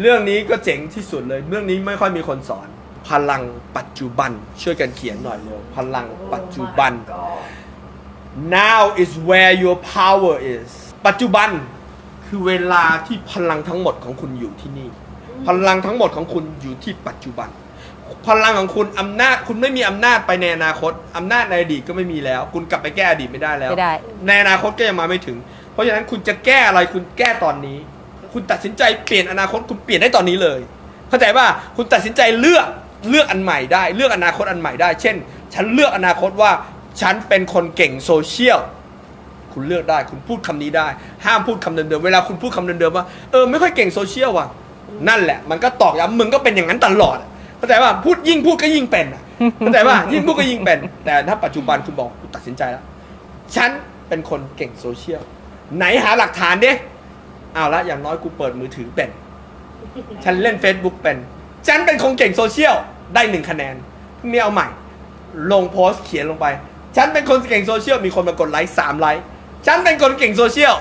เรื่องนี้ก็เจ๋งที่สุดเลย เรื่องนี้ไม่ค่อยมีคนสอน พลังปัจจุบัน ช่วยกันเขียนหน่อยเร็วพลังปัจจุบัน now is where your power is ปัจจุบันคือเวลาที่พลังทั้งหมดของคุณอยู่ที่นี่ พลังทั้งหมดของคุณอยู่ที่ปัจจุบัน พลังของคุณอำนาจคุณไม่มีอำนาจไปในอนาคตอำนาจในอดีตก็ไม่มีแล้ว คุณกลับไปแก้อดีตไม่ได้แล้ว ไม่ได้ ในอนาคตก็ยังมาไม่ถึง เพราะฉะนั้นคุณจะแก้อะไรคุณแก้ตอนนี้ คุณตัดสินใจเปลี่ยนอนาคตคุณเปลี่ยนได้ตอนนี้เลย เข้าใจว่าคุณตัดสินใจเลือกเลือกอันใหม่ได้ เลือกอนาคตอันใหม่ได้ เช่น ฉันเลือกอนาคตว่าฉันเป็นคนเก่งโซเชียลคุณเลือกได้ คุณพูดคำนี้ได้ ห้ามพูดคำเดิมๆเวลาคุณพูดคำเดิมๆว่าเออไม่ค่อยเก่งโซเชียลว่ะนั่นแหละ มันก็ตอกย้ำมึงก็เป็นอย่างนั้นตลอดเข้าใจว่าพูดยิ่งพูดก็ยิ่งเป็นเข้าใจว่ายิ่งพูดก็ยิ่งเป็น แต่ถ้าปัจจุบันคุณบอกคุณตัดสินใจแล้วฉันเป็นคนเก่งโซเชียลไหนหาหลักฐานดิ เอาละอย่างน้อยกูเปิดมือถือเป็น ฉันเล่น Facebook เป็น ฉันเป็นคนเก่งโซเชียลได้หนึ่งคะแนนพรุ่งนี้เอาใหม่ ลงโพสต์เขียนลงไป ฉันเป็นคนเก่งโซเชียลมีคนมากดไลค์สามไลค์ฉันเป็นคนเก่งโซเชียล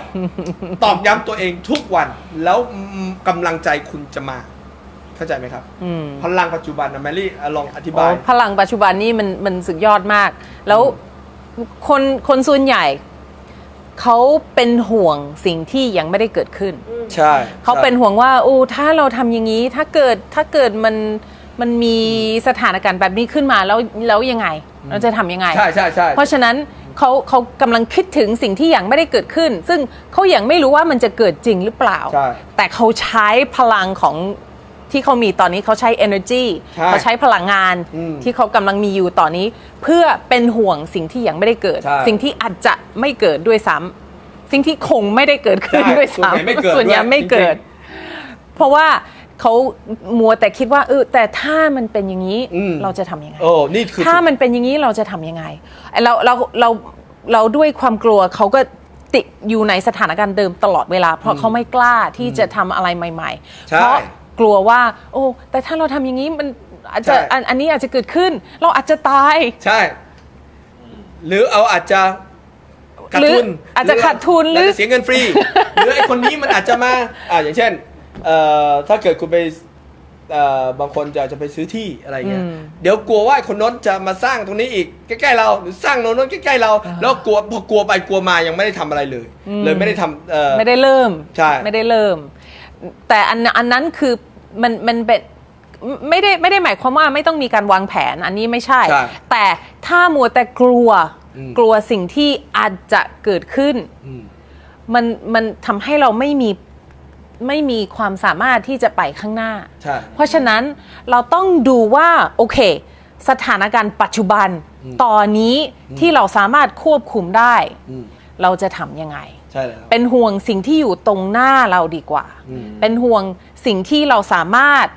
ตอกย้ำตัวเองทุกวันแล้วกำลังใจคุณจะมา เข้าใจไหมครับ อืม พลังปัจจุบันนะแมรี่อะลองอธิโอ้บายพลังปัจจุบันนี่มันมันสุดยอดมาก แล้วคนคนส่วนใหญ่ เขาเป็นห่วงสิ่งที่ยังไม่ได้เกิดขึ้น ใช่เขาเป็นห่วงว่าโอ้ถ้าเราทำอย่างนี้ถ้าเกิดถ้าเกิดมันมันมีสถานการณ์แบบนี้ขึ้นมาแล้วแล้วยังไง เราจะทำยังไง ใช่ใช่ใช่เพราะฉะนั้นเขาเขากำลังคิดถึงสิ่งที่ยังไม่ได้เกิดขึ้น ซึ่งเขายังไม่รู้ว่ามันจะเกิดจริงหรือเปล่า ใช่ แต่เขาใช้พลังของ ที่เขามีตอนนี้เขาใช้ energy ใช่เขาใช้พลังงานอืมที่เขากำลังมีอยู่ตอนนี้ เพื่อเป็นห่วงสิ่งที่ยังไม่ได้เกิด ใช่สิ่งที่อาจจะไม่เกิดด้วยซ้ำสิ่งที่คงไม่ได้เกิดขึ้นใช่ด้วยส่วนใหญ่ซ้ำไม่เกิดส่วนใหญ่ด้วยไม่เกิด จริ เพราะว่าเขามัวแต่คิดว่าเออแต่ถ้ามันเป็นอย่างนี้อืม เราจะทำยังไง โอ้นี่คือถ้ามันเป็นอย่างนี้เราจะทำยังไงไอ้เราเราเราเราด้วยความกลัวเขาก็ติดอยู่ในสถานการณ์เดิมตลอดเวลา เพราะเขาไม่กล้าที่จะทำอะไรใหม่ๆใช่เพราะ กลัวว่า โอ้ แต่ถ้าเราทำอย่างนี้มันอาจจะใช่ อันอันนี้อาจจะเกิดขึ้น เราอาจจะตาย ใช่ หรือเอาอาจจะขาดหรือทุนอาจจะขาดทุนหรือเาจะเสียเงินฟรี หรือไอ้คนนี้มันอาจจะมาอ่าอย่างเช่นเอ่อถ้าเกิดคุณไปเอ่อบางคนจะจะไปซื้อที่อะไรเงี้ยอืมเดี๋ยวกลัวว่าไอ้คนโน้นจะมาสร้างตรงนี้อีกใกล้ๆเราหรือสร้างโน้นโน้นใกล้ๆเรา แล้วกลัวพอกลัวไปกลัวมายังไม่ได้ทำอะไรเลย เลยไม่ได้ทำเอ่อ ไม่ได้เริ่ม ใช่ ไม่ได้เริ่ม แต่อันอันนั้นคือมันมันเป็นไม่ได้ไม่ได้หมายความว่าไม่ต้องมีการวางแผนอันนี้ไม่ใช่ ใช่แต่ถ้ามัวแต่กลัวอืม กลัวสิ่งที่อาจจะเกิดขึ้น อืม มันมันทำให้เราไม่มีไม่มีความสามารถที่จะไปข้างหน้า ใช่ เพราะฉะนั้นเราต้องดูว่าโอเค สถานการณ์ปัจจุบันตอนนี้ที่เราสามารถควบคุมได้ อืม เราจะทำยังไง ใช่แล้ว เป็นห่วงสิ่งที่อยู่ตรงหน้าเราดีกว่า อืม เป็นห่วงสิ่งที่เราสามารถ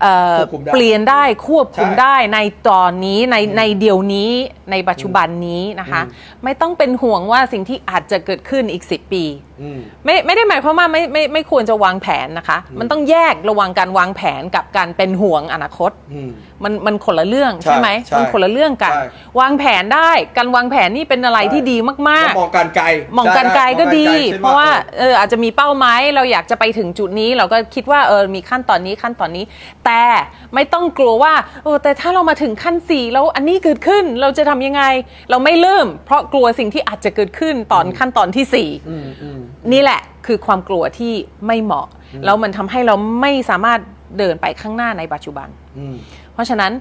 เอ่อควบคุมได้เปลี่ยนได้ควบคุมใช่ได้ในตอนนี้ในในเดี๋ยวนี้ในปัจจุบันนี้นะคะ อืม ไม่ต้องเป็นห่วงว่าสิ่งที่อาจจะเกิดขึ้นอีก 10 ปีอืม ไม่ไม่ได้หมายความว่าไม่ไม่ไม่ควรจะวางแผนนะคะ มันต้องแยกระหว่างการวางแผนกับการเป็นห่วงอนาคตอืมมันมันคนละเรื่องใช่ใช่ไหมใช่มันคนละเรื่องกัน ใช่ วางแผนได้การวางแผนนี่เป็นอะไรที่ดีมาก แล้วมองการไกลๆมองการไกลก็ดีใช่ใช่เพราะว่าเอออาจจะมีเป้าหมายเราอยากจะไปถึงจุดนี้ เราก็คิดว่าเออมีขั้นตอนนี้ขั้นตอนนี้ แต่ไม่ต้องกลัวว่าเออแต่ถ้าเรามาถึงขั้นสี่แล้วอันนี้เกิดขึ้นเราจะทำยังไง เราไม่เริ่ม เพราะกลัวสิ่งที่อาจจะเกิดขึ้นตอนขั้นตอนที่สี่อืมอืม นี่แหละคือความกลัวที่ไม่เหมาะ แล้วมันทำให้เราไม่สามารถเดินไปข้างหน้าในปัจจุบัน อืม เพราะฉะนั้น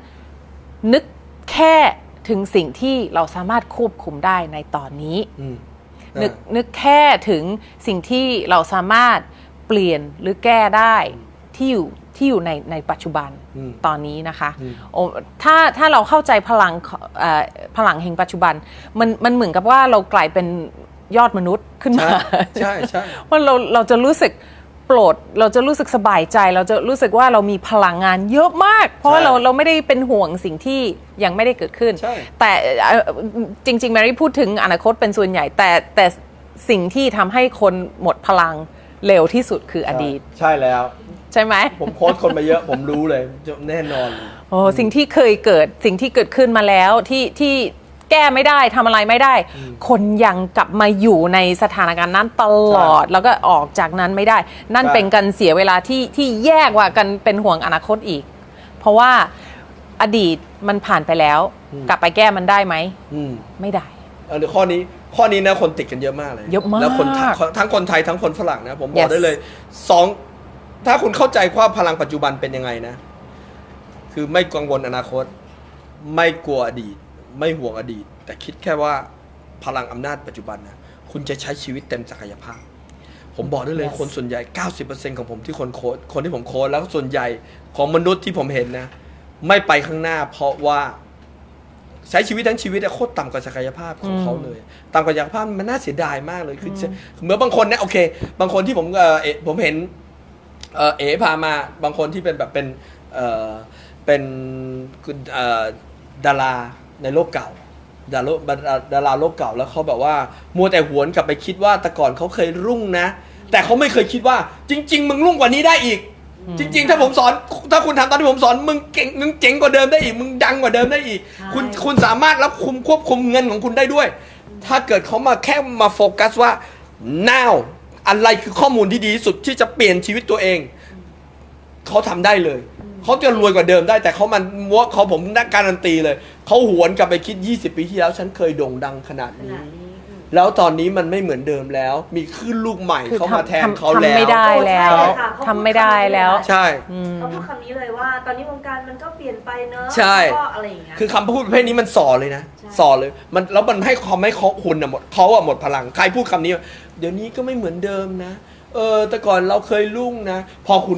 นึกแค่ถึงสิ่งที่เราสามารถควบคุมได้ในตอนนี้ อืมนึกนึกแค่ถึงสิ่งที่เราสามารถเปลี่ยนหรือแก้ได้ที่อยู่ที่อยู่ในในปัจจุบันอืม ตอนนี้นะคะอืม โอ้ถ้าถ้าเราเข้าใจพลังของเอ่อพลังแห่งปัจจุบัน มันมันเหมือนกับว่าเรากลายเป็น ยอดมนุษย์ขึ้นมาใช่ใช่ว่าเราเราจะรู้สึกโปรดเราจะรู้สึกสบายใจ เราจะรู้สึกว่าเรามีพลังงานเยอะมาก เพราะว่าใช่เราเราไม่ได้เป็นห่วงสิ่งที่ยังไม่ได้เกิดขึ้นใช่แต่เอ่อจริงๆแมรี่พูดถึงอนาคตเป็นส่วนใหญ่ แต่แต่สิ่งที่ทำให้คนหมดพลังเร็วที่สุดคืออดีต ใช่แล้ว ใช่ไหม ผมโค้ชคนมาเยอะผมรู้เลยแน่นอนเลยโอ้สิ่งที่เคยเกิดสิ่งที่เกิดขึ้นมาแล้วที่ที่ แก้ไม่ได้ทำอะไรไม่ได้ คนยังกลับมาอยู่ในสถานการณ์นั้นตลอด แล้วก็ออกจากนั้นไม่ได้ นั่นใช่เป็นการเสียเวลาที่ที่แย่กว่ากันเป็นห่วงอนาคตอีก เพราะว่าอดีตมันผ่านไปแล้วกลับไปแก้มันได้ไหมอืมไม่ได้ เออเดี๋ยวข้อนี้ข้อนี้นะคนติดกันเยอะมากเลยเยอะมากแล้วคนไทยทั้งคนไทยทั้งคนฝรั่งนะ ผมบอก Yes ได้เลยสองถ้าคุณเข้าใจว่าพลังปัจจุบันเป็นยังไงนะ คือไม่กังวลอนาคต ไม่กลัวอดีต ไม่ห่วงอดีต แต่คิดแค่ว่าพลังอำนาจปัจจุบันนะคุณจะใช้ชีวิตเต็มศักยภาพ ผมบอกได้เลย Yes คนส่วนใหญ่ 90%ของผมที่คนโค้ดคนที่ผมโค้ดแล้วส่วนใหญ่ของมนุษย์ที่ผมเห็นนะ ไม่ไปข้างหน้า เพราะว่าใช้ชีวิตทั้งชีวิตอะโคตรต่ำกว่าศักยภาพของเขาเลยต่ำกว่าศักยภาพมันน่าเสียดายมากเลยคือเหมื่อนบางคนเนี่ยโอเค บางคนที่ผมเออเอ่อผมเห็น เออเอ๋พามาบางคนที่เป็นแบบเป็นเออเป็นคือเอ่อดารา ในโลกเก่าดาราดาราโลกเก่าแล้วเขาแบบว่า มัวแต่หวนกลับไปคิดว่าแต่ก่อนเขาเคยรุ่งนะ แต่เขาไม่เคยคิดว่า จริง ๆ มึงรุ่งกว่านี้ได้อีก จริง ๆ ถ้าผมสอน ถ้าคุณทำตอนที่ผมสอนมึงเก่งมึงเจ๋งกว่าเดิมได้อีก มึงดังกว่าเดิมได้อีกใช่คุณคุณสามารถรับคุมควบคุมเงินของคุณได้ด้วย ถ้าเกิดเขามาแค่มาโฟกัสว่า now อะไรคือข้อมูลที่ดีที่สุดที่จะเปลี่ยนชีวิตตัวเองเขาทำได้เลย เขาจะรวยกว่าเดิมได้แต่เขามันมัวเขาผมนักการันตีเลย เขาหวนกลับไปคิด 20 ปีที่แล้ว ฉันเคยโด่งดังขนาดขนี้ นาดนี้อืม แล้วตอนนี้มันไม่เหมือนเดิมแล้ว มีคลื่นลูกใหม่คือเข้ามาแทนทำเขาทำแล้วไม่ได้แล้วใช่ค่ะเขาทำไม่ได้แล้วใช่ อืม เขาพูดคำนี้เลยว่า ตอนนี้วงการมันก็เปลี่ยนไปเนอะใช่ก็อะไรอย่างเงี้ย คือคำพูดประเภทนี้มันสอนเลยนะใช่ สอนเลยมันแล้วมันให้ความให้เขาคุณอะหมดเขาอะหมดพลัง ใครพูดคำนี้ เดี๋ยวนี้ก็ไม่เหมือนเดิมนะ เออแต่ก่อนเราเคยรุ่งนะ พอคุณ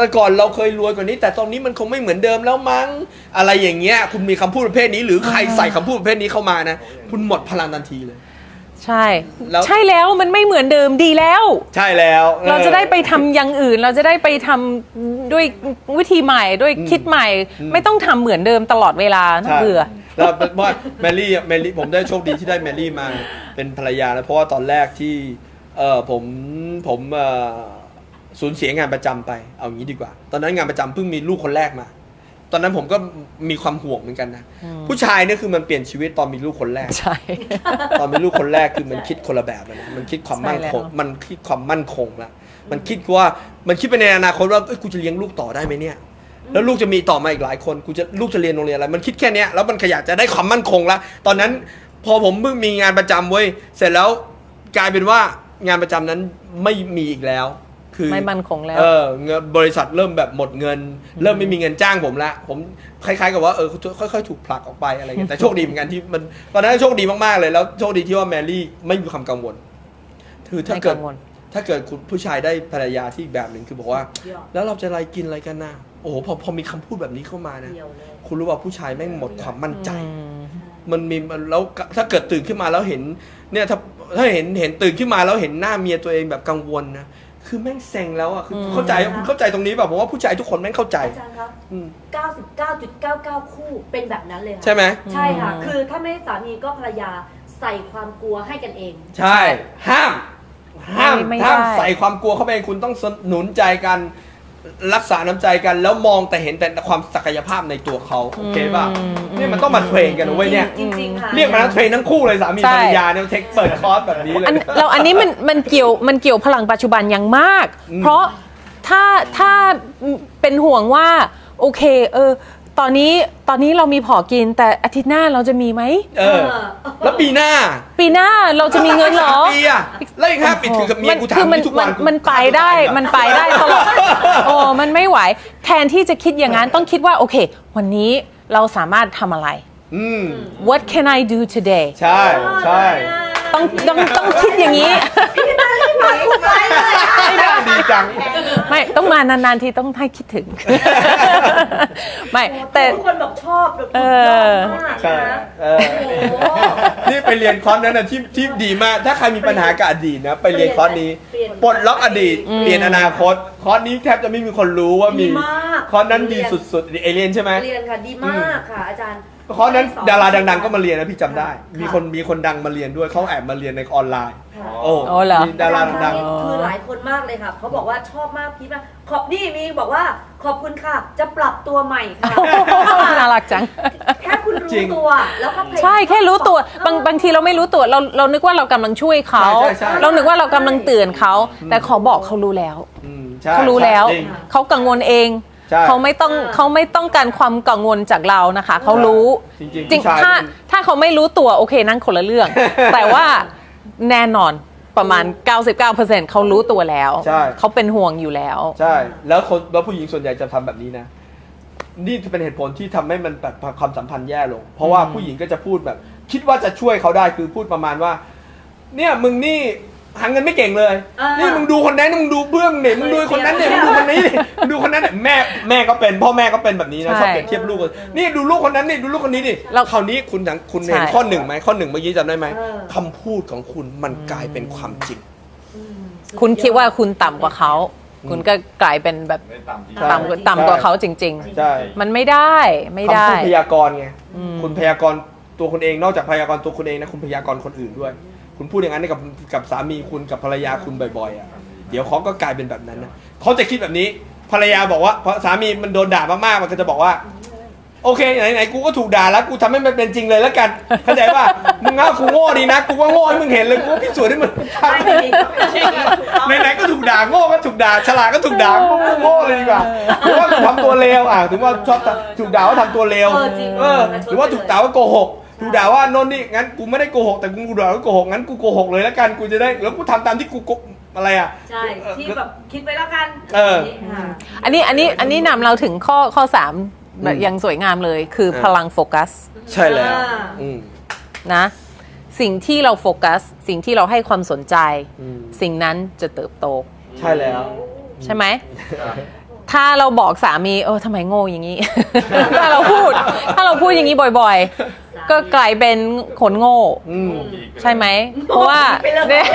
แต่ก่อนเราเคยรวยกว่านี้ แต่ตอนนี้มันคงไม่เหมือนเดิมแล้วมั้ง อะไรอย่างเงี้ย คุณมีคำพูดประเภทนี้ หรือใครใส่คำพูดประเภทนี้เข้ามานะ คุณหมดพลังทันทีเลย ใช่ แล้ว ใช่แล้วมันไม่เหมือนเดิมดีแล้ว ใช่แล้วเราจะได้ไปทำอย่างอื่น เราจะได้ไปทำด้วยวิธีใหม่ด้วยคิดใหม่ ไม่ต้องทำเหมือนเดิมตลอดเวลาน่าใช่เบื่อ แล้วเพราะว่าแมรี่อะแมรี่ผมได้โชคดีที่ได้แมรี่มาเป็นภรรยาแล้วเพราะว่าตอนแรกที่ เออผมผมเออสูญเสียงานประจำไป เอางี้ดีกว่า ตอนนั้นงานประจำเพิ่งมีลูกคนแรกมา ตอนนั้นผมก็มีความห่วงเหมือนกันนะ ผู้ชายเนี่ยคือมันเปลี่ยนชีวิตตอนมีลูกคนแรก ใช่ ตอนมีลูกคนแรกคือมันคิดคนละแบบแล้วนะมันคิดความมั่นคงใช่แล้วมันคิดความมั่นคงละมันคิดว่า มันคิดไปในอนาคตว่าเอ้ยกูจะเลี้ยงลูกต่อได้ไหมเนี่ย แล้วลูกจะมีต่อมาอีกหลายคน กูจะลูกจะเรียนโรงเรียนอะไร มันคิดแค่เนี้ย แล้วมันขยากจะได้ความมั่นคงละ ตอนนั้น พอผมเพิ่งมีงานประจำเว้ย เสร็จแล้วกลายเป็นว่า งานประจำนั้นไม่มีอีกแล้ว คือไม่มั่นคงแล้ว เออเงินบริษัทเริ่มแบบหมดเงิน เริ่มไม่มีเงินจ้างผมละผมคล้ายๆกับว่าเออค่อยๆ ถูกผลักออกไปอะไรเงี้ยแต่โชคดีเหมือนกันที่มันตอนนั้นโชคดีมากๆเลยแล้วโชคดีที่ว่าแมรี่ไม่มีความกังวลคือถ้าไม่เกิดกังวล ถ้าเกิดคุณผู้ชายได้ภรรยาที่อีกแบบหนึ่งคือบอกว่ายอดแล้วเราจะอะไรกินอะไรกันนะโอ้โหพอพอมีคำพูดแบบนี้เข้ามานะ เดียวเลย คุณรู้ว่าผู้ชายแม่งหมดความมั่นใจอืมมันมีมันแล้วถ้าเกิดตื่นขึ้นมาแล้วเห็น เนี่ยถ้า ถ้าเห็นเห็นตื่นขึ้นมาแล้วเห็นหน้าเมียตัวเองแบบกังวลนะคือแม่งเซ็งแล้วอะคืออม เข้าใจคุณเข้าใจตรงนี้แบบผมว่าผู้ชายทุกคนแม่งเข้าใจอาจารย์ครับ อืม99.99 คู่เป็นแบบนั้นเลยค่ะใช่ไหมใช่ค่ะอืมคือถ้าไม่สามีก็ภรรยาใส่ความกลัวให้กันเอง ใช่ ห้าม ห้ามไม่ห้ามได้ ใส่ความกลัวเข้าไปคุณต้องสนุนใจกัน รักษาน้ำใจกันแล้วมองแต่เห็นแต่ความศักยภาพในตัวเขาโอเคป่ะเนี่ยมันต้องมาเทรนกันนะเว้ยเนี่ยจริงๆค่ะเรียกมาแล้วเทรนทั้งคู่เลยสามีใช่ภรรยาเนี่ยเทคเปิดคอร์สแบบนี้เลย อันเราอันนี้มันมันเกี่ยวมันเกี่ยวพลังปัจจุบันอย่างมาก อืมเพราะถ้าถ้าเป็นห่วงว่า โอเคเออ ตอนนี้ตอนนี้เรามีพอกินแต่อาทิตย์หน้าเราจะมีไหม เออ แล้วปีหน้าปีหน้าเราจะมีเงินเหรอสามปีอะแล้วอีกห้าปีคือกับเมียกูถามคือมันนี่ทุกวันมันมันไปได้มันไปได้ตลอดโอ้มันไม่ไหว แทนที่จะคิดอย่างนั้นต้องคิดว่าโอเค วันนี้เราสามารถทำอะไร อืม What can I do today ใช่ใช่ ต้องต้องต้องคิดอย่างนี้ ดีจัง ไม่ต้องมานานๆทีต้องให้คิดถึง ไม่แต่ ทุกคนบอกชอบแบบเอสุดยออดมากใช่นะ เออโอ้โห นี่ไปเรียนคอร์สนั้นนะที่ที่ดีมาก ถ้าใครมีปัญหากับอดีตนะ ไปเรียนคอร์สนี้ เปลี่ยนปลดล็อกอดีต เปลี่ยนอนาคต คอร์สนี้แทบจะไม่มีคนรู้ว่ามี ดีมาก คอร์สนั้นดีสุดๆเอเลียนใช่ไหม เรียนค่ะดีมากค่ะ อาจารย์ เพราะฉะนั้นดาราดัง ๆ ก็มาเรียนนะพี่จำได้ มีคนมีคนดังมาเรียนด้วยเขาแอบมาเรียนในออนไลน์ค่ะโอ้อ๋อเหรอ มีดาราดังนี่คือหลายคนมากเลยค่ะเขาบอกว่าชอบมากพีทมากขอบนี่มีบอกว่าขอบคุณค่ะ จะปรับตัวใหม่ค่ะน่ารักจัง แค่คุณจริรู้งตัวแล้วก็พยายาม ใช่แค่รู้ตัวบางบางทีเราไม่รู้ตัวเราเรานึกว่าเรากำลังช่วยเขา ใช่ใช่ใช่ เรานึกว่าเรากำลังเตือนเขา แต่ขอบอกเขารู้แล้วๆอืมใช่เขารู้แล้วจริงเขากังวลเอง ใช่เขาไม่ต้องเขาไม่ต้องการความกังวลจากเรานะคะเขารู้จริงๆจริงผู้ชาย ถ้ามันถ้าเขาไม่รู้ตัวโอเคนั่นคนละเรื่อง แต่ว่าแน่นอนประมาณ 99%เขารู้ตัวแล้ว ใช่ เขาเป็นห่วงอยู่แล้ว ใช่ แล้วคนแล้วผู้หญิงส่วนใหญ่จะทำแบบนี้นะ นี่จะเป็นเหตุผลที่ทำให้มันแบบความสัมพันธ์แย่ลง เพราะว่าอืมผู้หญิงก็จะพูดแบบ คิดว่าจะช่วยเขาได้คือพูดประมาณว่า เนี่ยมึงนี่ หาเงินไม่เก่งเลยอ่านี่นี่มึงดูคนนั้นมึงดูเพื่อนมึงเนี่ยมึงดูคนนั้นเนี่ยมึงดูคนนี้ดิมึงดูคนนั้นเนี่ยแม่แม่ก็เป็นพ่อแม่ก็เป็นแบบนี้นะชอบเปรียบเทียบลูกกันนี่ดูลูกคนนั้นนี่ดูลูกคนนี้ดิแล้วคราวนี้คุณสังคุณเห็นใช่ ข้อหนึ่งไหมข้อหนึ่งเมื่อกี้จำได้ไหมเออ คำพูดของคุณมันกลายเป็นความจริง อืมสุคุณคิดว่าคุณต่ำกว่าเขาคุณก็กลายเป็นแบบไม่ต่ำจริง ใช่ ต่ำกว่าต่ำกว่าเขาจริง ใช่ ๆ มันไม่ได้ไม่ได้คำพูดพยากรณ์ไงอืม คุณพยากรณ์ตัวคุณเองนอกจากพยากรณ์ตัวคุณเองนะคุณพยากรณ์คนอื่นด้วย คุณพูดอย่างนั้นกับกับสามีคุณกับภรรยาคุณบ่อยๆอะเดี๋ยวเขาก็กลายเป็นแบบนั้นนะเขาจะคิดแบบนี้ภรรยาบอกว่าเพราะสามีมันโดนด่ามากๆมันก็จะบอกว่า โอเคไหนๆกูก็ถูกด่าแล้วกูทำให้มันเป็นจริงเลยแล้วกันเข้าใจป่ะมึงเอากูโง่ดีนะกูก็โง่ให้มึงเห็นเลยกูก็พิสูจน์ให้มึงไม่จริงๆไม่ใช่ถูกต้องไหนๆก็ถูกด่าโง่ก็ถูกด่าฉลาดก็ถูกด่าโง่ก็โง่เลยดีกว่าหรือว่าทำตัวเลวอะถึงว่าชอบถูกด่าว่าทำตัวเลวเออจริงเออหรือว่าถูกด่าว่าโกหกถู กด่าว่าโน่นนี่งั้นกูไม่ได้โกหกแต่กูด่าว่าโกหกงั้นกูโกหกเลยแล้วกันกูจะได้แล้วกูทำตามที่กูโกอะไรอะ ใช่ที่แบบคิดไปแล้วกันเออค่ะ อันนี้อันนี้อันนี้นำเราถึงข้อข้อสามอืมยังสวยงามเลยคือเออ พลังโฟกัสใช่แล้วอ่า อืม นะ สิ่งที่เราโฟกัส สิ่งที่เราให้ความสนใจ อืม สิ่งนั้นจะเติบโต ใช่แล้ว ใช่ไหม ถ้าเราบอกสามีเออทำไมโง่อย่างนี้ ถ้าเราพูด ถ้าเราพูดอย่างนี้บ่อยๆ ก็กลายเป็นคนโง่อืมใช่ไหม เพราะว่าไปเลย เนี่ย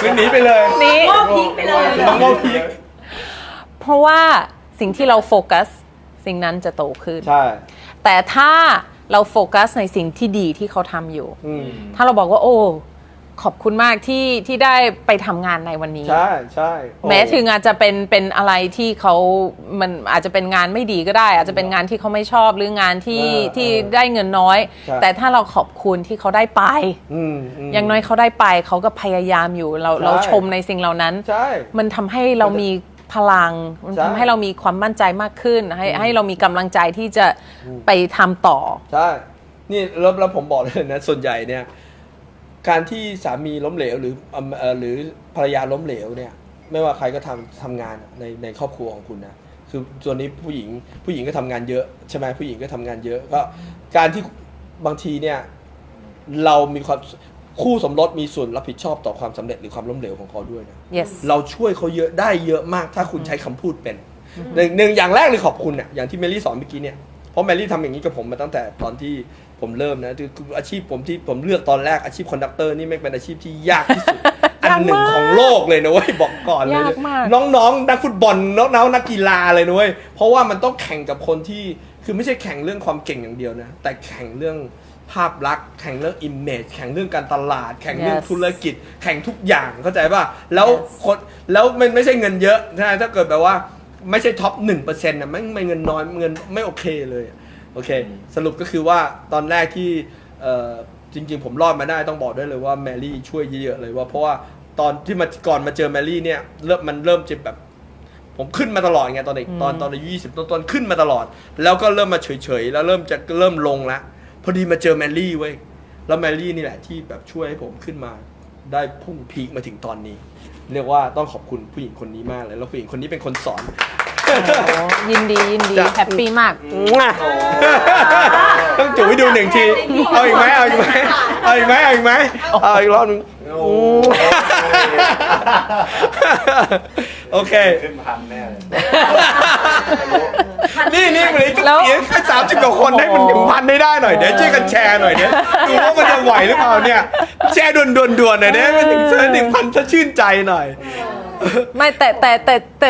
คือหนีไปเลยนี่โง่พีคไปเลยน้องโง่พีคเพราะว่าสิ่งที่เราโฟกัส สิ่งนั้นจะโตขึ้น ใช่ แต่ถ้าเราโฟกัสในสิ่งที่ดีที่เขาทำอยู่ อืม ถ้าเราบอกว่าโอ้ ขอบคุณมากที่ที่ได้ไปทำงานในวันนี้ ใช่ใช่โอ้ แม้ถึงอาจจะเป็นเป็นอะไรที่เขามันอาจจะเป็นงานไม่ดีก็ได้ อาจจะเป็นงานที่เขาไม่ชอบหรืองานที่เออที่เออได้เงินน้อย ใช่ แต่ถ้าเราขอบคุณที่เขาได้ไป อืมม อย่างน้อยเขาได้ไปเขาก็พยายามอยู่เราใช่ เราชมในสิ่งเหล่านั้น ใช่ มันทำให้เรามีพลัง มันใช่ทำให้เรามีความมั่นใจมากขึ้น ให้ให้เรามีกำลังใจที่จะไปทำต่อ ใช่ นี่แล้วแล้วผมบอกเลยนะ ส่วนใหญ่เนี่ย การที่สามีล้มเหลวหรือเอิ่มเอ่อหรือภรรยาล้มเหลวเนี่ย ไม่ว่าใครก็ทำทำงานในในครอบครัวของคุณนะคือส่วนนี้ผู้หญิงผู้หญิงก็ทำงานเยอะใช่ไหมผู้หญิงก็ทำงานเยอะก็การที่บางทีเนี่ยเรามีความคู่สมรสมีส่วนรับผิดชอบต่อความสำเร็จหรือความล้มเหลวของเขาด้วยนะ yes เราช่วยเขาเยอะได้เยอะมากถ้าคุณใช้คำพูดเป็นหนึ่งหนึ่งอย่างแรกเลยขอบคุณเนี่ยอย่างที่เมลี่สอนเมื่อกี้เนี่ยเพราะเมลี่ทำอย่างนี้กับผมมาตั้งแต่ตอนที่ ผมเริ่มนะคือคืออาชีพผมที่ผมเลือกตอนแรกอาชีพคอนดักเตอร์นี่ไม่งเป็นอาชีพที่ยากที่สุด อันหนึ่งของโลกเลยนะเว้ยบอกก่อนเลยยากมาก น้องๆ นักฟุตบอลน้องๆนักกีฬาเลยนะเว้ยเพราะว่ามันต้องแข่งกับคนที่คือไม่ใช่แข่งเรื่องความเก่งอย่างเดียวนะ แต่แข่งเรื่องภาพลักษณ์แข่งเรื่องอิมเมจแข่งเรื่องการตลาด แข่งเรื่อง Yes ธุรกิจ แข่งทุกอย่างเข้าใจป่ะแล้ว Yes คนแล้วมันไม่ใช่เงินเยอะนะถ้าเกิดแบบว่าไม่ใช่ท็อปหนึ่งเปอร์เซ็นต์นะไม่ไม่เงินน้อยเงินไม่โอเคเลย โอเค สรุปก็คือว่าตอนแรกที่เอ่อจริง ๆ ผมรอดมาได้ต้องบอกได้เลยว่าแมรี่ช่วยเยอะๆเลยว่าเพราะว่าตอนที่มาก่อนมาเจอแมรี่เนี่ยเริ่มมันเริ่มจะแบบ ผมขึ้นมาตลอดไงตอนเด็กตอนตอนอายุยี่สิบต้นๆขึ้นมาตลอด แล้วก็เริ่มมาเฉยๆแล้วเริ่มจะเริ่มลงละพอดีมาเจอแมรี่เว้ยแล้วแมรี่นี่แหละที่แบบช่วยให้ผมขึ้นมาได้พุ่งพีคมาถึงตอนนี้ เรียกว่าต้องขอบคุณผู้หญิงคนนี้มากเลยแล้วผู้หญิงคนนี้เป็นคนสอน โอ้ยินดียินดีจ้ะ แฮปปี้มาก ต้องจุ๋ยดูหนึ่งที เอาอีกไหมเอาอีกไหมเอาอีกไหมเอาอีกไหมเอาอีกรอบหนึง โอ้โอเค ขึ้นพันแน่เลยนี่นี่มันเลยแล้วเสียงแค่สามสิบกว่าคนให้มันถึงพันได้ได้หน่อยเดี๋ยวช่วยกันแชร์หน่อยเดี๋ยวดูว่ามันจะไหวหรือเปล่าเนี่ยแชร์ด่วนด่วนด่วนๆหน่อยเดี๋ยวให้มันถึงหนึ่งพันจะชื่นใจหน่อย ไม่แต่แต่แต่แต่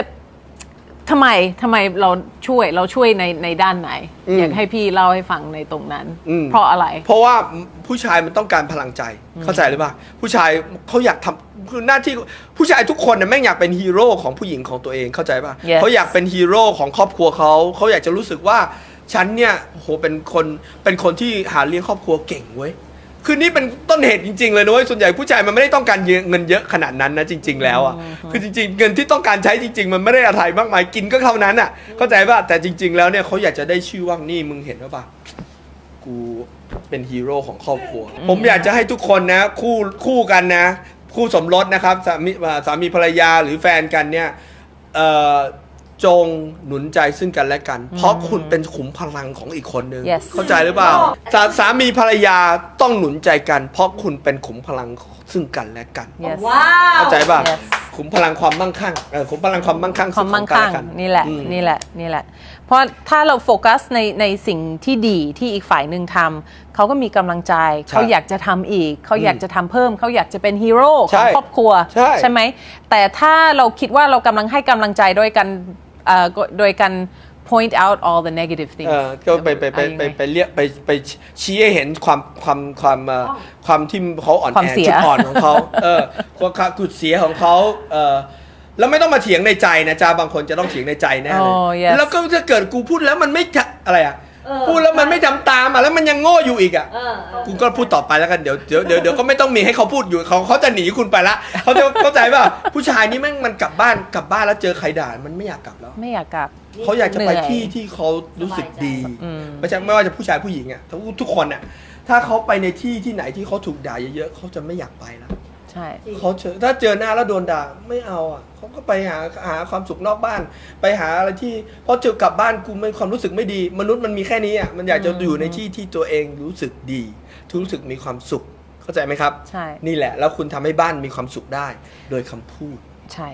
ทำไมทำไมเราช่วยเราช่วยในในด้านไหน อืม อยากให้พี่เล่าให้ฟังในตรงนั้น อืมเพราะอะไร เพราะว่าผู้ชายมันต้องการพลังใจเข้าใจหรือเปล่าผู้ชายเขาอยากทำคือหน้าที่ผู้ชายทุกคนเนี่ยแม่งอยากเป็นฮีโร่ของผู้หญิงของตัวเองเข้าใจป่ะ Yes เขาอยากเป็นฮีโร่ของครอบครัวเขาเขาอยากจะรู้สึกว่าฉันเนี่ยโหเป็นคนเป็นคนที่หาเลี้ยงครอบครัวเก่งเว้ย คือนี่เป็นต้นเหตุจริง ๆ เลยนะเว้ยส่วนใหญ่ผู้ชายมันไม่ได้ต้องการเงินเยอะขนาดนั้นนะจริง ๆ แล้วอะคือจริง ๆ เงินที่ต้องการใช้จริง ๆ มันไม่ได้อะไรมากมายกินก็เท่านั้นอะ เข้าใจป่ะแต่จริง ๆ แล้วเนี่ยเขาอยากจะได้ชื่อว่านี่มึงเห็นหรือเปล่ากูเป็นฮีโร่ของครอบครัว ผมอยากจะให้ทุกคนนะ คู่คู่กันนะ คู่สมรสนะครับสามีอ่าสามีภรรยาหรือแฟนกันเนี่ยเอ่อ จงหนุนใจซึ่งกันและกัน เพราะคุณเป็นขุมพลังของอีกคนนึง Yes เข้าใจหรือเปล่าสาสามีภรรยาต้องหนุนใจกัน เพราะคุณเป็นขุมพลังซึ่งกันและกัน yes ว้าว เข้าใจป่ะ Yes ขุมพลังความมั่งคั่งเออขุมพลังความมั่งคั่งความมั่งซึ่คั่งกัและกันี่แหละอืม นี่แหละนี่แหละ เพราะถ้าเราโฟกัสในในสิ่งที่ดีที่อีกฝ่ายหนึ่งทำเขาก็มีกำลังใจเขาอยากจะทำอีก เขาอยากจะทำเพิ่ม เขาอยากจะเป็นฮีโร่ขใช่องครอบครัวใช่ ไหมแต่ถ้าเราคิดว่าเรากำลังให้กำลังใจโดยกัน เอ่อโดยกัน point out all the negative เอ things อก็ไปไปไปไปไปเรียกไปไปชี้ให้เห็นความความความเอ่อความที่เขาอ่อนความแอเสีย จุดอ่อนของเขาเออความจุดเสียของเขาเออแล้วไม่ต้องมาเถียงในใจนะจ้าบางคนจะต้องเถียงในใจแน่เลย Oh, yes แล้วก็ถ้าเกิดกูพูดแล้วมันไม่จะอะไรอะ เออพูดแล้วมันไม่ทำตามอะแล้วมันยังโง่อยู่อีกอะ เออเออ กูก็พูดต่อไปแล้วกันเดี๋ยวเดี๋ยวเดี๋ยวเดี๋ยวก็ไม่ต้องมีให้เขาพูดอยู่เขาเขาจะหนีคุณไปละเขาจะเข้าใจป่ะผู้ชายนี่แม่งมันกลับบ้านกลับบ้านแล้วเจอใครด่ามันไม่อยากกลับแล้วไม่อยากกลับ เขาอยากจะไปเหนื่อย ที่ที่เขารู้สึกดีอืม ไม่ใช่ไม่ว่าจะผู้ชายผู้หญิงอะทุกทุกคนอะถ้าเขาไปในที่ที่ไหนที่เขาถูกด่าเยอะๆเขาจะไม่อยากไปแล้วใช่ เขาเจอถ้าเจอหน้าแล้วโดนด่าไม่เอาอะเขาก็ไปหาหาความสุขนอกบ้าน ไปหาอะไรที่พอเจอกลับบ้านกูมันความรู้สึกไม่ดี มนุษย์มันมีแค่นี้อะมันอยากจะอยู่ในที่ที่ตัวเองรู้สึกดีรู้สึกมีความสุขเข้าใจไหมครับ ใช่ นี่แหละ แล้วคุณทำให้บ้านมีความสุขได้ โดยคำพูด ใช่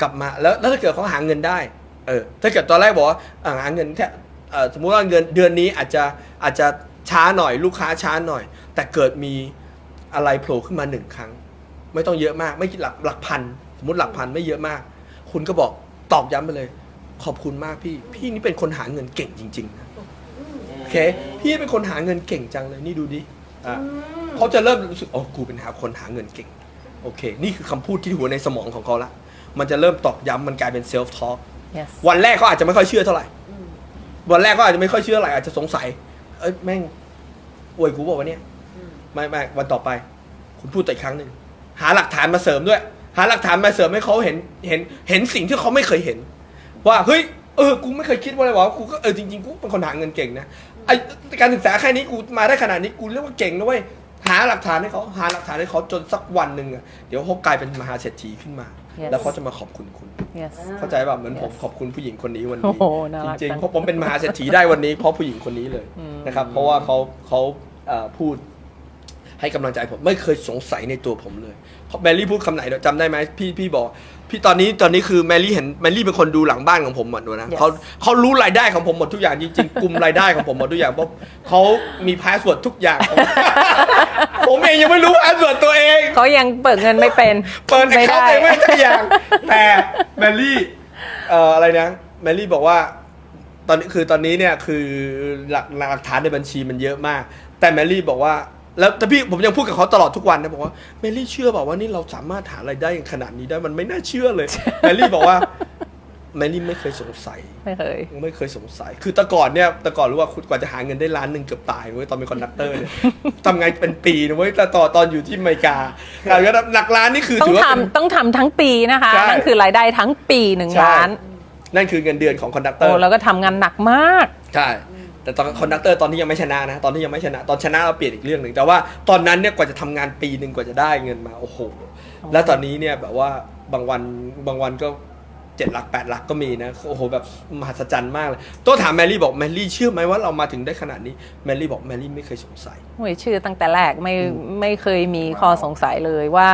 กลับมาแล้วแล้วถ้าเกิดเขาหาเงินได้เออถ้าเกิดตอนแรกบอกว่าอ่าหาเงินแค่เอ่อสมมุติว่าเงินเดือนนี้อาจจะอาจจะช้าหน่อยลูกค้าช้าหน่อย แต่เกิดมีอะไรโผล่ขึ้นมาหนึ่งครั้ง ไม่ต้องเยอะมาก ไม่กี่หลักหลักพัน สมมติหลักพันไม่เยอะมาก คุณก็บอกตอบย้ำไปเลย ขอบคุณมากพี่ พี่นี่เป็นคนหาเงินเก่งจริงๆนะโอเค พี่เป็นคนหาเงินเก่งจังเลยนี่ดูดิอะเขาจะเริ่มรู้สึกโอ้กูเป็นหาคนหาเงินเก่ง โอเค นี่คือคำพูดที่หัวในสมองของเขาละ มันจะเริ่มตอกย้ำมันกลายเป็นเซลฟ์ทอ l k yes วันแรกเขาอาจจะไม่ค่อยเชื่อเท่าไหร่ วันแรกเขาอาจจะไม่ค่อยเชื่อเท่าไหร่อาจจะสงสัย เอ้ยแม่งอวยกูบอกว่าวะเนี่ย ไม่ไม่วันต่อไป คุณพูดต่ออีกครั้งหนึ่ง หาหลักฐานมาเสริมด้วย หาหลักฐานมาเสริมให้เขาเห็นเห็นเห็นสิ่งที่เขาไม่เคยเห็น ว่าเฮ้ยเออกูไม่เคยคิดว่าอะไรวะกูก็เออจริงๆกูเป็นคนหาเงินเก่งนะไอการศึกษาแค่นี้กูมาได้ขนาดนี้กูเรียกว่าเก่งนะเว้ยหาหลักฐานให้เขาหาหลักฐานให้เขาจนสักวันหนึ่งอะเดี๋ยวเขากลายเป็นมหาเศรษฐีขึ้นมา Yes แล้วเขาจะมาขอบคุณคุณ yes เข้าใจป่ะเหมือนผม Yes ขอบคุณผู้หญิงคนนี้วันโอ้นี้โหน่าจรักริงจัๆงเพราะผมเป็นมหาเศรษฐีได้วันนี้เพราะผู้หญิงคนนี้เลยนะครับเพราะว่าเขาเขาเอ่อพูด ให้กำลังใจผมไม่เคยสงสัยในตัวผมเลยเพราะแมรี่พูดคำไหนเดี๋ยวจำได้ไหมพี่พี่บอก พี่ตอนนี้ตอนนี้คือแมรี่เห็นแมรี่เป็นคนดูหลังบ้านของผมหมดเลยนะ Yes เขาเขารู้รายได้ของผมหมดทุกอย่างจริงๆกลุ่มรายได้ของผมหมดทุกอย่างเพราะเขามีพาสเวิร์ดทุกอย่างผมเองยังไม่รู้พาสเวิร์ดตัวเองเขายังเปิดเงินไม่เป็น เปิดแอคไม่เคาท์ได้เองไม่ได้ทุกอย่าง แต่แมรี่เอ่ออะไรนะแมรี่บอกว่าตอนนี้คือตอนนี้เนี่ยคือหลักหลักฐานในบัญชีมันเยอะมาก แต่แมรี่บอกว่า แล้วแต่พี่ผมยังพูดกับเขาตลอดทุกวันนะบอกว่าแมรี่เชื่อเปล่าว่านี่เราสามารถหารายได้อย่างขนาดนี้ได้มันไม่น่าเชื่อเลยแมรี่บอกว่าแมรี่ไม่เคยสงสัย ไม่เคย ไม่เคยสงสัย คือแต่ก่อนเนี่ยแต่ก่อนรู้ว่าคุณกว่าจะหาเงินได้ล้านหนึ่งเกือบตายเว้ยตอนเป็นคอนดักเตอร์เนี่ยทำงานเป็นปีนะเว้ยแต่ต่อตอนอยู่ที่อเมริกาแต่ก็หลักล้านนี่คือต้อถืงอว่าเป็นทำต้องทำทั้งปีนะคะใช่นั่นคือรายได้ทั้งปีหนึ่งใช่ล้าน นั่นคือเงินเดือนของคอนดักเตอโอ้ร์แล้วก็ทำงานหนักมาก ใช่ แต่ตอนคอนดักเตอร์ตอนที่ยังไม่ชนะนะ ตอนที่ยังไม่ชนะ ตอนชนะเราเปลี่ยนอีกเรื่องหนึ่งแต่ว่าตอนนั้นเนี่ยกว่าจะทำงานปีหนึ่งกว่าจะได้เงินมาโอ้โหแล้วตอนนี้เนี่ยแบบว่าบางวันบางวันก็ เจ็ดหลักแปดหลักก็มีนะโอ้โหแบบมหัศจรรย์มากเลยตัวถามแมรี่บอกแมรี่เชื่อไหมว่าเรามาถึงได้ขนาดนี้แมรี่บอกแมรี่ไม่เคยสงสัยโอ้ยชื่อตั้งแต่แรกไม่ไม่เคยมีข้อสงสัยเลยว่า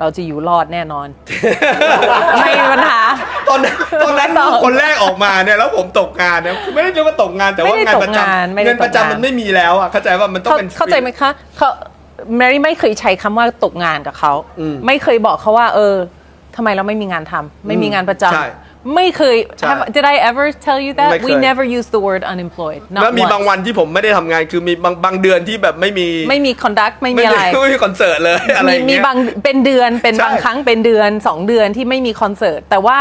เราจะอยู่รอดแน่นอน ไม่มีปัญหา ตอนนั้นตอนนั้นไม่ต้องคนแรกออกมาเนี่ยแล้วผมตกงานเนี่ยคือไม่ได้เรียกว่าตกงานแต่ว่าไม่ได้งานประตกงานจำไม่ได้เงินประตกงาน จำมันไม่มีแล้วอะเข้าใจว่ามันต้องเขาเป็นเข้าใจไหมคะเขาแมรี่ไม่เคยใช้คำว่าตกงานกับเขา อืม ไม่เคยบอกเขาว่า เออ ทำไมเราไม่มีงานทำไม่มีงานประจำใช่ไม่เคย ใช่ have, did I ever tell you that ไม่เคย we never use the word unemployed not แล้วมี once บางวันที่ผมไม่ได้ทำงานคือมีบางบางเดือนที่แบบไม่มีไม่มี conduct ไม่มีไม่อะไรได้ไม่มีคอนเสิร์ตเลยอะไรมีอย่างมีเงี้ย บางเป็นเดือนเป็นใช่ บางครั้งเป็นเดือนสองเดือนที่ไม่มีคอนเสิร์ต แต่ว่า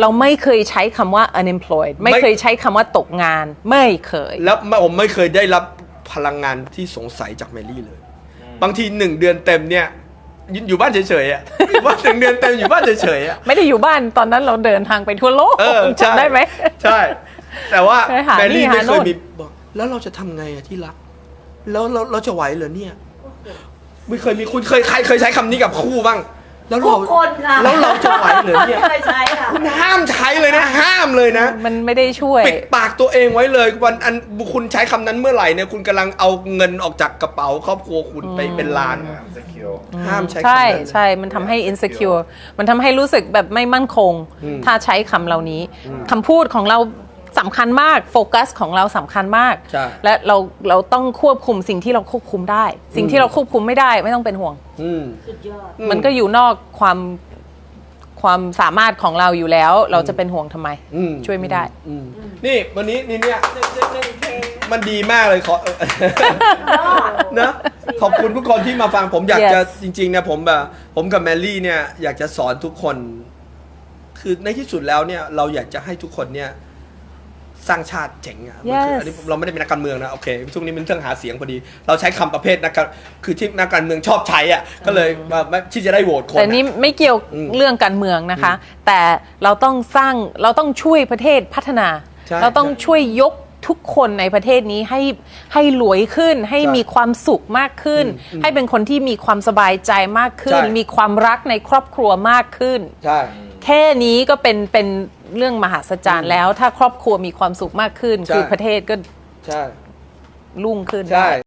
เราไม่เคยใช้คำว่า unemployed ไม่ไม่เคยใช้คำว่าตกงาน ไม่เคย แล้วผมไม่เคยได้รับพลังงานที่สงสัยจากเมลี่เลย บางทีหนึ่งเดือนเต็มเนี่ย ยืนอยู่บ้านเฉยๆอะอยู่บ้านหนึ่งเดือนเต็มอยู่บ้านเฉยๆอะ ไม่ได้อยู่บ้านตอนนั้นเราเดินทางไปทั่วโลกเออใช่ จำได้ไหม ใช่ แต่ว่าไปหาแมนี่รี่หาไม่เคโน่ยน มี บอกแล้วเราจะทำไงอะที่รัก แล้วเราเราจะไหวเหรอเนี่ย ไม่เคยมีคุณเคยใครเคยใช้คำนี้กับคู่บ้าง แล้วทุเรากคนค่ะแล้วเราจะไหวเหรอเนี่ยเคยใช้ค่ะ คุณห้ามใช้เลยนะห้ามเลยนะ มันไม่ได้ช่วย ปิดปากตัวเองไว้เลยวันอันคุณใช้คำนั้นเมื่อไหร่เนี่ยคุณกำลังเอาเงินออกจากกระเป๋าครอบครัวคุณไปเป็นล้าน secure ห้ามใช้คำใช่นั้น ใช่มันทำให้ insecure มันทำให้รู้สึกแบบไม่มั่นคงถ้าใช้คำเหล่านี้คำพูดของเรา สำคัญมากโฟกัสของเราสำคัญมาก ใช่ และเราเราต้องควบคุมสิ่งที่เราควบคุมได้ สิ่งที่เราควบคุมไม่ได้ไม่ต้องเป็นห่วง อืม สุดยอด มันก็อยู่นอกความความสามารถของเราอยู่แล้ว เราจะเป็นห่วงทำไม อืม ช่วยไม่ได้ อืมนี่วันนี้นี่เนี่ยมันดีมากเลยขอเออนะขอบคุณทุกคนที่มาฟังผมอยากจะ Yes จริงๆเนี่ยผมแบบผมกับแมรี่เนี่ยอยากจะสอนทุกคน คือในที่สุดแล้วเนี่ย เราอยากจะให้ทุกคนเนี่ย สร้างชาติเจ๋งอะมันคือ Yes อันนี้เราไม่ได้เป็นนักการเมืองนะโอเคช่วงนี้มันเรื่องหาเสียงพอดี เราใช้คำประเภทนักการคือที่นักการเมืองชอบใช้อะก็เลยมามาที่จะได้โหวตคนแต่นี่อะ ไม่เกี่ยวอืมเรื่องการเมืองนะคะ แต่เราต้องสร้างเราต้องช่วยประเทศพัฒนา ใช่เราต้องใช่ช่วยยกทุกคนในประเทศนี้ให้ให้รวยขึ้น ให้ใช่มีความสุขมากขึ้น อืมให้เป็นคนที่มีความสบายใจมากขึ้น ใช่ มีความรักในครอบครัวมากขึ้น ใช่ แค่นี้ก็เป็นเป็น เรื่องมหัศจรรย์แล้ว ถ้าครอบครัวมีความสุขมากขึ้นใช่คือประเทศก็ใช่ รุ่งขึ้นใช่ ได้